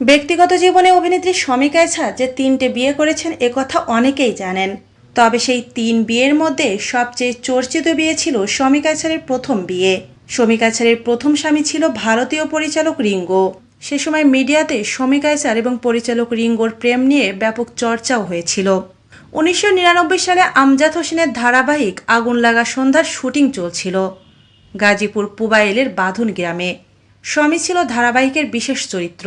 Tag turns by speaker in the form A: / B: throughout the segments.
A: ব্যক্তিগত জীবনে অভিনেত্রী শমিকা এছা যে তিনটে বিয়ে করেছেন একথা অনেকেই জানেন। তবে সেই তিন বিয়ের মধ্যে সবচেয়ে চর্চিত বিয়ে ছিল শমিকা এছারের প্রথম বিয়ে। শমিকা এছারের প্রথম স্বামী ছিল ভারতীয় পরিচালক রিঙ্গো। সে সময় মিডিয়াতে শমিকা এছার এবং পরিচালক রিঙ্গোর প্রেম নিয়ে ব্যাপক চর্চাও হয়েছিল। উনিশশো নিরানব্বই সালে আমজাদ হোসেনের ধারাবাহিক আগুন লাগা সন্ধ্যার শুটিং চলছিল গাজীপুর পুবাইলের বাঁধুন গ্রামে। স্বামী ছিল ধারাবাহিকের বিশেষ চরিত্র।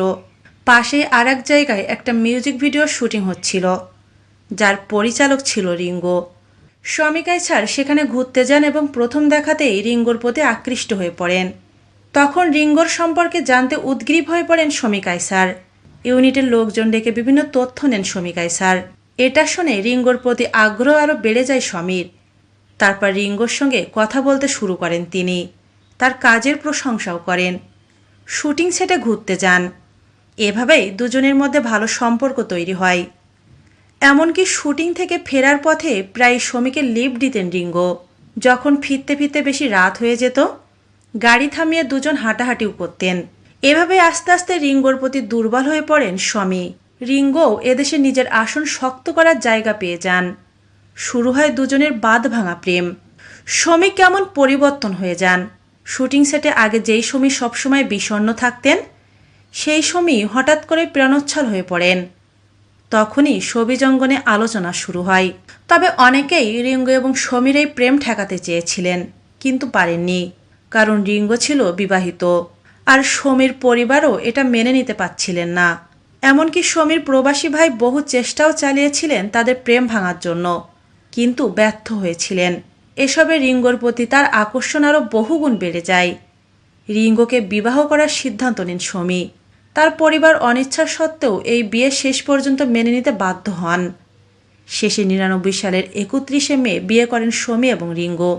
A: পাশে আর এক জায়গায় একটা মিউজিক ভিডিওর শুটিং হচ্ছিল, যার পরিচালক ছিল রিঙ্গো। স্বামিকায় ছাড় সেখানে ঘুরতে যান এবং প্রথম দেখাতেই রিঙ্গোর প্রতি আকৃষ্ট হয়ে পড়েন। তখন রিঙ্গোর সম্পর্কে জানতে উদ্গ্রীব হয়ে পড়েন শমিকায় স্যার ইউনিটের লোকজন ডেকে বিভিন্ন তথ্য নেন শমিকায় স্যার এটা শুনে রিঙ্গোর প্রতি আগ্রহ আরও বেড়ে যায় সমীর তারপর রিঙ্গোর সঙ্গে কথা বলতে শুরু করেন তিনি। তার কাজের প্রশংসাও করেন। শুটিং সেটে ঘুরতে যান। এভাবেই দুজনের মধ্যে ভালো সম্পর্ক তৈরি হয়। এমনকি শুটিং থেকে ফেরার পথে প্রায় শ্রমিকের লিফট দিতেন রিঙ্গো। যখন ফিরতে ফিরতে বেশি রাত হয়ে যেত, গাড়ি থামিয়ে দুজন হাঁটাহাঁটিও করতেন। এভাবে আস্তে আস্তে রিঙ্গোর প্রতি দুর্বল হয়ে পড়েন স্বামী। রিঙ্গো এদেশে নিজের আসন শক্ত করার জায়গা পেয়ে যান। শুরু হয় দুজনের বাদ ভাঙা প্রেম। শ্রমিক কেমন পরিবর্তন হয়ে যান। শুটিং সেটে আগে যেই সমী সবসময় বিষণ্ণ থাকতেন সেই সমী হঠাৎ করে প্রাণোচ্ছল হয়ে পড়েন। তখনই সবিজঙ্গনে আলোচনা শুরু হয়। তবে অনেকেই রিঙ্গো এবং সমীর এই প্রেম ঠেকাতে চেয়েছিলেন, কিন্তু পারেননি, কারণ রিঙ্গো ছিল বিবাহিত। আর সমীর পরিবারও এটা মেনে নিতে পারছিলেন না। এমনকি সমীর প্রবাসী ভাই বহু চেষ্টাও চালিয়েছিলেন তাদের প্রেম ভাঙার জন্য, কিন্তু ব্যর্থ হয়েছিলেন। এসবে রিঙ্গোর প্রতি তার আকর্ষণ আরও বহুগুণ বেড়ে যায়। রিঙ্গোকে বিবাহ করার সিদ্ধান্ত নেন সমী তার পরিবার অনিচ্ছা সত্ত্বেও এই বিয়ে শেষ পর্যন্ত মেনে নিতে বাধ্য হন। শেষে নিরানব্বই সালের একত্রিশে মে বিয়ে করেন সমী এবং রিঙ্গো।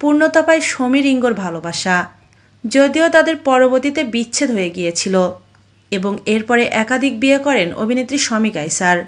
A: পূর্ণতা পায় সমী রিঙ্গোর ভালোবাসা। যদিও তাদের পরবর্তীতে বিচ্ছেদ হয়ে গিয়েছিল এবং এরপরে একাধিক বিয়ে করেন অভিনেত্রী সমী স্যার